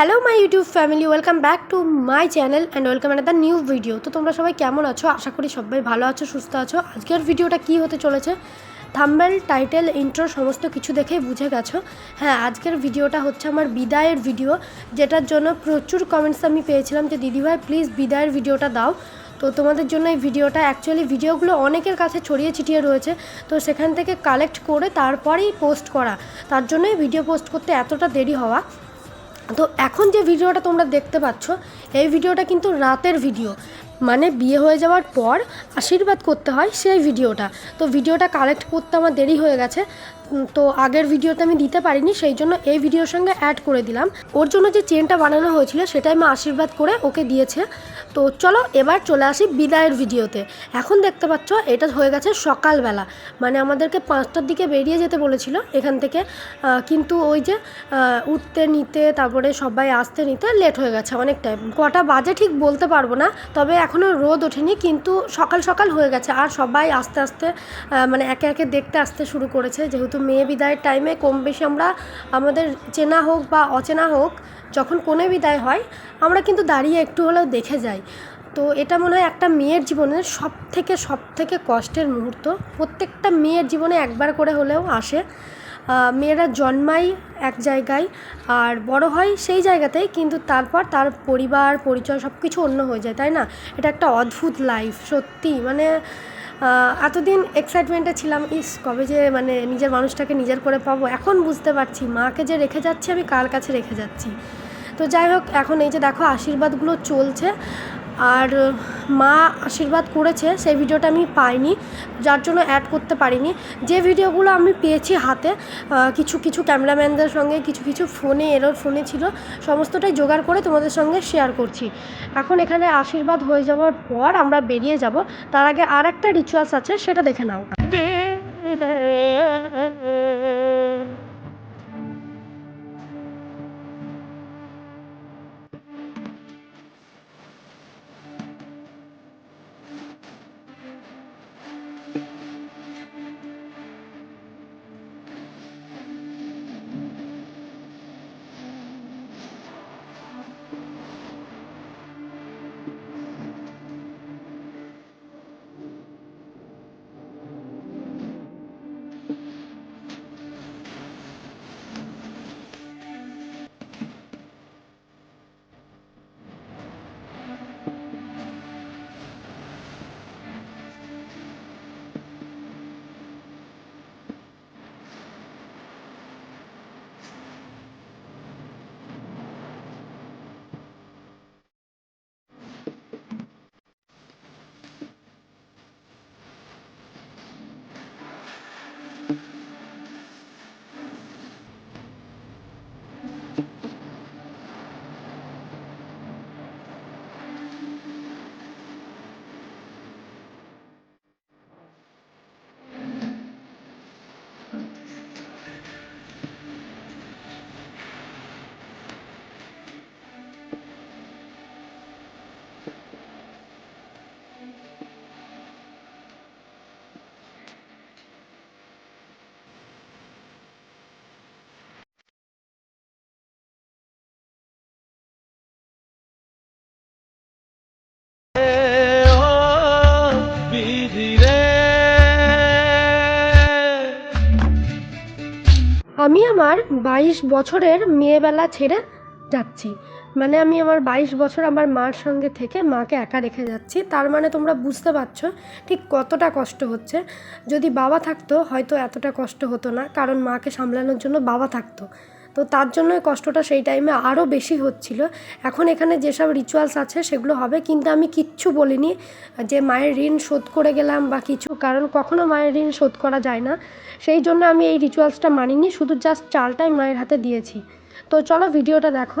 Hello my YouTube family welcome back to my channel and welcome at the new video তো তোমরা সবাই কেমন আছো? আশা করি সবাই ভালো আছো, সুস্থ আছো। আজকের ভিডিওটা কি হতে চলেছে? থাম্বেল টাইটেল ইন্ট্রো সমস্ত কিছু দেখেই বুঝে গেছো। হ্যাঁ আজকের ভিডিওটা হচ্ছে আমার বিদায়ের ভিডিও যেটার জন্য প্রচুর কমেন্টস আমি পেয়েছিলাম যে দিদিভাই প্লিজ বিদায়ের ভিডিওটা দাও। তো তোমাদের জন্য এই ভিডিওটা অ্যাকচুয়ালি ভিডিওগুলো অনেকের কাছে ছড়িয়ে ছিটিয়ে রয়েছে। তো সেখান থেকে কালেক্ট করে তারপরেই পোস্ট করা। তার জন্যই ভিডিও পোস্ট করতে এতটা দেরি হওয়া। তো এখন যে ভিডিওটা তোমরা দেখতে পাচ্ছ এই ভিডিওটা কিন্তু রাতের ভিডিও। মানে বিয়ে হয়ে যাওয়ার পর আশীর্বাদ করতে হয় সেই ভিডিওটা। তো ভিডিওটা কালেক্ট করতে আমার দেরি হয়ে গেছে। তো আগের ভিডিওতে আমি দিতে পারিনি, সেই জন্য এই ভিডিওর সঙ্গে অ্যাড করে দিলাম। ওর জন্য যে চেনটা বানানো হয়েছিল, সেটাই মা আশীর্বাদ করে ওকে দিয়েছে। তো চলো এবার চলে আসি বিদায়ের ভিডিওতে। এখন দেখতে পাচ্ছ, এটা হয়ে গেছে সকালবেলা। মানে আমাদেরকে পাঁচটার দিকে বেরিয়ে যেতে বলেছিল এখান থেকে। কিন্তু ওই যে উঠতে, নিতে, তারপরে সবাই আসতে, নিতে লেট হয়ে গেছে অনেক টাইম কটা বাজে ঠিক বলতে পারব না, তবে এখনও রোদ ওঠেনি, কিন্তু সকাল সকাল হয়ে গেছে। আর সবাই আস্তে আস্তে মানে একে একে দেখতে আসতে শুরু করেছে। যেহেতু মেয়ে বিদায়ের টাইমে কম বেশি আমরা আমাদের চেনা হোক বা অচেনা হোক, যখন কোনে বিদায় হয়, আমরা কিন্তু দাঁড়িয়ে একটু হলেও দেখে যাই। তো এটা মনে হয় একটা মেয়ের জীবনের সব থেকে সব থেকে কষ্টের মুহূর্ত। প্রত্যেকটা মেয়ের জীবনে একবার করে হলেও আসে। মেয়েরা জন্মায় এক জায়গায় আর বড় হয় সেই জায়গাতেই, কিন্তু তারপর তার পরিবার, পরিচয় সব কিছু অন্য হয়ে যায়, তাই না? এটা একটা অদ্ভুত লাইফ সত্যি। মানে এতদিন এক্সাইটমেন্টে ছিলাম, ইস, কবে যে মানে নিজের মানুষটাকে নিজের করে পাবো। এখন বুঝতে পারছি, মাকে যে রেখে যাচ্ছি, আমি কার কাছে রেখে যাচ্ছি। তো যাই হোক, এখন এই যে দেখো, আশীর্বাদগুলো চলছে। আর মা আশীর্বাদ করেছে সেই ভিডিওটা আমি পাইনি যার জন্য অ্যাড করতে পারিনি যে ভিডিওগুলো আমি পেয়েছি হাতে কিছু কিছু ক্যামেরাম্যানদের সঙ্গে কিছু কিছু ফোনে এরর ফোনে ছিল সমস্তটাই জোগাড় করে তোমাদের সঙ্গে শেয়ার করছি এখন এখানে আশীর্বাদ হয়ে যাওয়ার পর আমরা বেরিয়ে যাব তার আগে আর একটা রিচুয়ালস আছে সেটা দেখে নাও আমি আমার বাইশ বছরের মেয়েবেলা ছেড়ে যাচ্ছি। মানে আমি আমার বাইশ বছর আমার মার সঙ্গে থেকে মাকে একা রেখে যাচ্ছি। তার মানে তোমরা বুঝতে পারছ ঠিক কতটা কষ্ট হচ্ছে। যদি বাবা থাকতো হয়তো এতটা কষ্ট হতো না, কারণ মাকে সামলানোর জন্য বাবা থাকতো। তো তার জন্য কষ্টটা সেই টাইমে আরও বেশি হচ্ছিল। এখন এখানে যেসব রিচুয়ালস আছে সেগুলো হবে, কিন্তু আমি কিচ্ছু বলিনি যে মায়ের ঋণ শোধ করে গেলাম বা কিছু, কারণ কখনো মায়ের ঋণ শোধ করা যায় না। সেই জন্য আমি এই রিচুয়ালসটা মানিনি, শুধু জাস্ট চালটাই মায়ের হাতে দিয়েছি। তো চলো ভিডিওটা দেখো।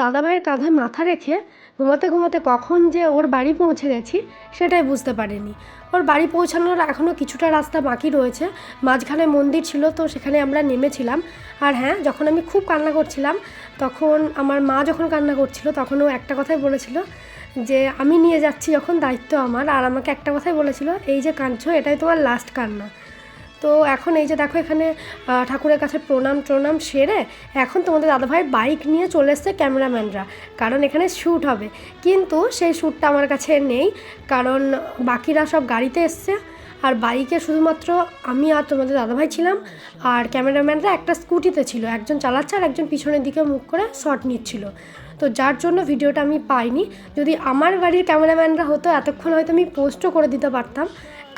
দাদাভাইয়ের কাঁধে মাথা রেখে ঘুমাতে ঘুমাতে কখন যে ওর বাড়ি পৌঁছে গেছি সেটাই বুঝতে পারিনি। ওর বাড়ি পৌঁছানোর এখনও কিছুটা রাস্তা বাকি রয়েছে। মাঝখানে মন্দির ছিল তো সেখানে আমরা নেমেছিলাম। আর হ্যাঁ যখন আমি খুব কান্না করছিলাম, তখন আমার মা যখন কান্না করছিল তখন ও একটা কথাই বলেছিল যে, আমি নিয়ে যাচ্ছি যখন দায়িত্ব আমার। আর আমাকে একটা কথাই বলেছিল, এই যে কাঁদছো, এটাই তোমার লাস্ট কান্না। তো এখন এই যে দেখো এখানে ঠাকুরের কাছে প্রণাম ট্রণাম সেরে এখন তোমাদের দাদাভাই বাইক নিয়ে চলে এসছে ক্যামেরাম্যানরা। কারণ এখানে শ্যুট হবে। কিন্তু সেই শ্যুটটা আমার কাছে নেই। কারণ বাকিরা সব গাড়িতে এসছে। আর বাইকে শুধুমাত্র আমি আর তোমাদের দাদাভাই ছিলাম। আর ক্যামেরাম্যানরা একটা স্কুটিতে ছিল। একজন চালাচ্ছে আর একজন পিছনের দিকে মুখ করে শট নিচ্ছিল। তো যার জন্য ভিডিওটা আমি পাইনি। যদি আমার বাড়ির ক্যামেরাম্যানরা হতো, এতক্ষণ হয়তো আমি পোস্টও করে দিতে পারতাম।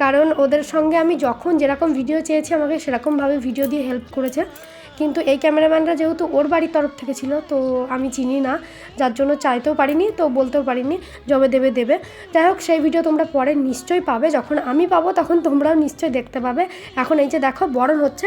কারণ ওদের সঙ্গে আমি যখন যেরকম ভিডিও চেয়েছি, আমাকে সেরকমভাবে ভিডিও দিয়ে হেল্প করেছে। কিন্তু এই ক্যামেরাম্যানরা যেহেতু ওর বাড়ির তরফ থেকে ছিল, তো আমি চিনি না। যার জন্য চাইতেও পারিনি, তো বলতেও পারিনি, জবে দেবে দেবে। যাই হোক, সেই ভিডিও তোমরা পরে নিশ্চয়ই পাবে। যখন আমি পাবো, তখন তোমরাও নিশ্চয়ই দেখতে পাবে। এখন এই যে দেখো, বরণ হচ্ছে।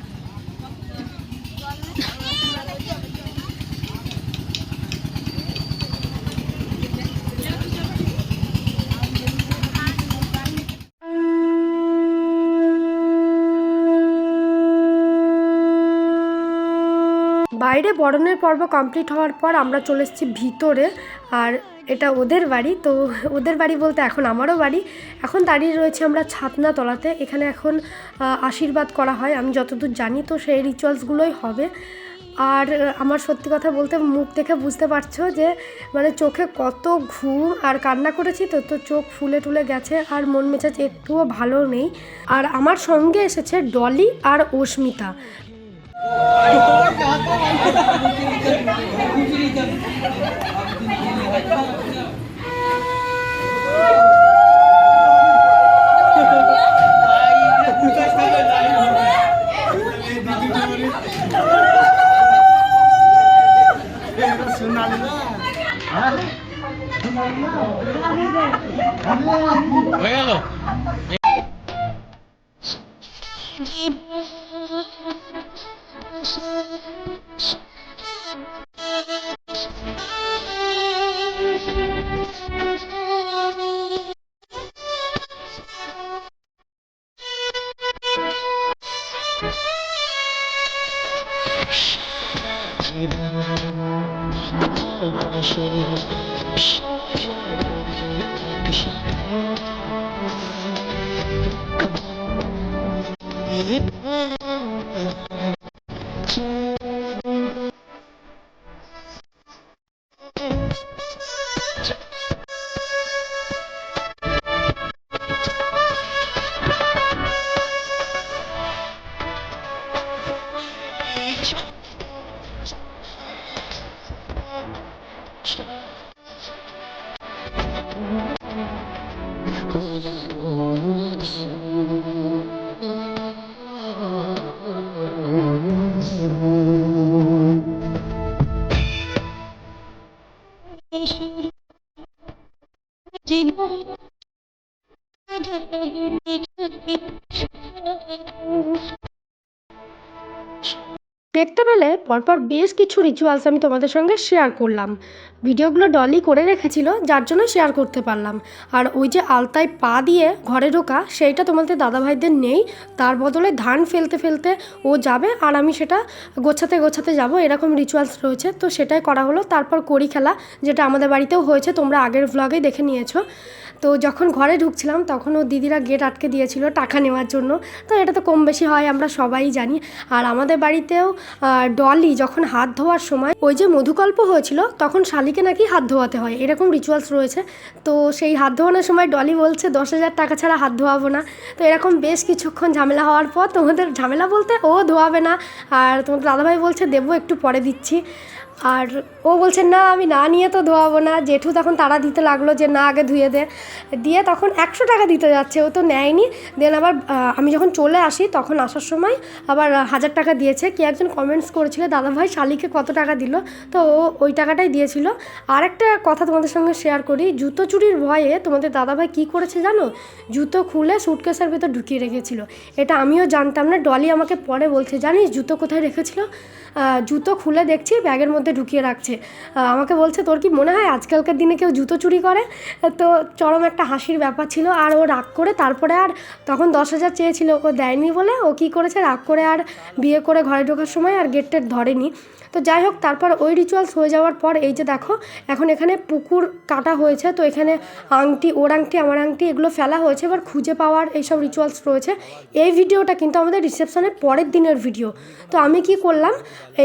বাইরে বরণের পর্ব কমপ্লিট হওয়ার পর আমরা চলে এসেছি ভিতরে, আর এটা ওদের বাড়ি, তো ওদের বাড়ি বলতে এখন আমারও বাড়ি। এখন দাঁড়িয়ে রয়েছে আমরা ছাতনা তলাতে এখানে এখন আশীর্বাদ করা হয়। আমি যতদূর জানি তো সেই রিচুয়ালসগুলোই হবে। আর আমার সত্যি কথা বলতে মুখ দেখে বুঝতে পারছ যে মানে চোখে কত ঘুম আর কান্না করেছি তো তো চোখ ফুলে টুলে গেছে আর মন মেজাজ একটুও ভালো নেই। আর আমার সঙ্গে এসেছে ডলি আর অস্মিতা। Kaya lo. Mm-hmm. হয়ে গেল জীবন দেখতে পেলে পরপর বেশ কিছু রিচুয়ালস আমি তোমাদের সঙ্গে শেয়ার করলাম। ভিডিওগুলো ডলি করে রেখেছিল, যার জন্য শেয়ার করতে পারলাম। আর ওই যে আলতায় পা দিয়ে ঘরে ঢোকা, সেইটা তোমাদের দাদাভাইদের নেই। তার বদলে ধান ফেলতে ফেলতে ও যাবে, আর আমি সেটা গোছাতে গোছাতে যাব। এরকম রিচুয়ালস রয়েছে। তো সেটাই করা হলো। তারপর করি খেলা, যেটা আমাদের বাড়িতেও হয়েছে, তোমরা আগের ভ্লগে দেখে নিয়েছো। তো যখন ঘরে ঢুকছিলাম, তখন ও দিদিরা গেট আটকে দিয়েছিল টাকা নেওয়ার জন্য। তো এটা তো কম বেশি হয়, আমরা সবাই জানি। আর আমাদের বাড়িতেও ডলি যখন হাত ধোয়ার সময় ওই যে মধুকল্প হয়েছিল, তখন শালিকে নাকি হাত ধোয়াতে হয়। এরকম রিচুয়ালস রয়েছে। তো সেই হাত ধোয়ানোর সময় ডলি বলছে, দশ হাজার টাকা ছাড়া হাত ধোয়াবো না। তো এরকম বেশ কিছুক্ষণ ঝামেলা হওয়ার পর তোমাদের ঝামেলা বলতে ও ধোয়াবে না। আর তোমাদের দাদাভাই বলছে, দেবো, একটু পরে দিচ্ছি। আর ও বলছে, না, আমি না নিয়ে তো ধোয়াবো না। জেঠু তখন তারা দিতে লাগল যে, না, আগে ধুয়ে দে। দিয়ে তখন একশো টাকা দিতে যাচ্ছে, ও তো নেয়নি। দেন আবার আমি যখন চলে আসি, তখন আসার সময় আবার হাজার টাকা দিয়েছে। কে একজন কমেন্টস করেছিল দাদা ভাই শালিকে কত টাকা দিল? তো ও ওই টাকাটাই দিয়েছিল। আর একটা কথা তোমাদের সঙ্গে শেয়ার করি, জুতো চুরির ভয়ে তোমাদের দাদাভাই কী করেছে জানো? জুতো খুলে সুটকেসের ভেতর ঢুকিয়ে রেখেছিল। এটা আমিও জানতাম না, ডলি আমাকে পরে বলছে, জানিস জুতো কোথায় রেখেছিল? জুতো খুলে দেখছি, ব্যাগের মধ্যে ঢুকিয়ে রাখছে। আমাকে বলছে, তোর কি মনে হয় আজকালকার দিনে কেউ জুতো চুরি করে? তো চরম একটা হাসির ব্যাপার ছিল, আর ও রাগ করে তারপরে আর তখন দশ হাজার চেয়েছিল। ও দেয়নি বলে ও কী করেছে, রাগ করে আর বিয়ে করে ঘরে ঢোকার সময় আর গেট টেট ধরেনি। তো যাই হোক, তারপর ওই রিচুয়ালস হয়ে যাওয়ার পর এই যে দেখো, এখন এখানে পুকুর কাটা হয়েছে। তো এখানে আংটি, ওর আংটি, আমার আংটি এগুলো ফেলা হয়েছে। এবার খুঁজে পাওয়ার এইসব রিচুয়ালস রয়েছে। এই ভিডিওটা কিন্তু আমাদের রিসেপশনের পরের দিনের ভিডিও তো আমি কি করলাম,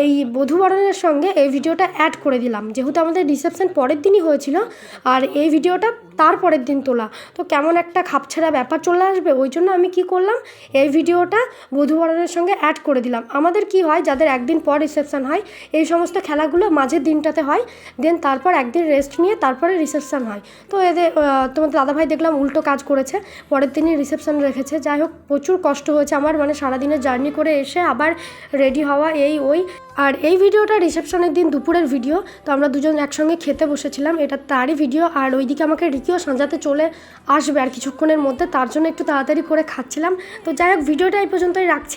এই বধূবরণের সঙ্গে এই ভিডিওটা অ্যাড করে দিলাম। যেহেতু আমাদের রিসেপশন পরের দিনই হয়েছিল, আর এই ভিডিওটা তার পরের দিন তোলা। তো কেমন একটা খাপছাড়া ব্যাপার চলে আসবে, ওই জন্য আমি কি করলাম, এই ভিডিওটা বধুবরণের সঙ্গে অ্যাড করে দিলাম। আমাদের কি হয়, যাদের একদিন পর রিসেপশন হয়, এই সমস্ত খেলাগুলো মাঝের দিনটাতে হয় দেন তারপর একদিন রেস্ট নিয়ে তারপরে রিসেপশন হয়। তো এদের তোমাদের দাদাভাই দেখলাম উল্টো কাজ করেছে, পরের দিনই রিসেপশন রেখেছে। যাই হোক, প্রচুর কষ্ট হয়েছে আমার মানে সারাদিনের জার্নি করে এসে আবার রেডি হওয়া এই ওই আর এই ভিডিওটা রিসেপশনের দিন দুপুরের ভিডিও তো আমরা দুজন একসঙ্গে খেতে বসেছিলাম, এটা তারই ভিডিও আর ওইদিকে আমাকে রিকিও সাজাতে চলে আসবে আর কিছুক্ষণের মধ্যে, তার জন্য একটু তাড়াতাড়ি করে খাচ্ছিলাম। তো যাই হোক ভিডিওটা এই পর্যন্তই রাখছি।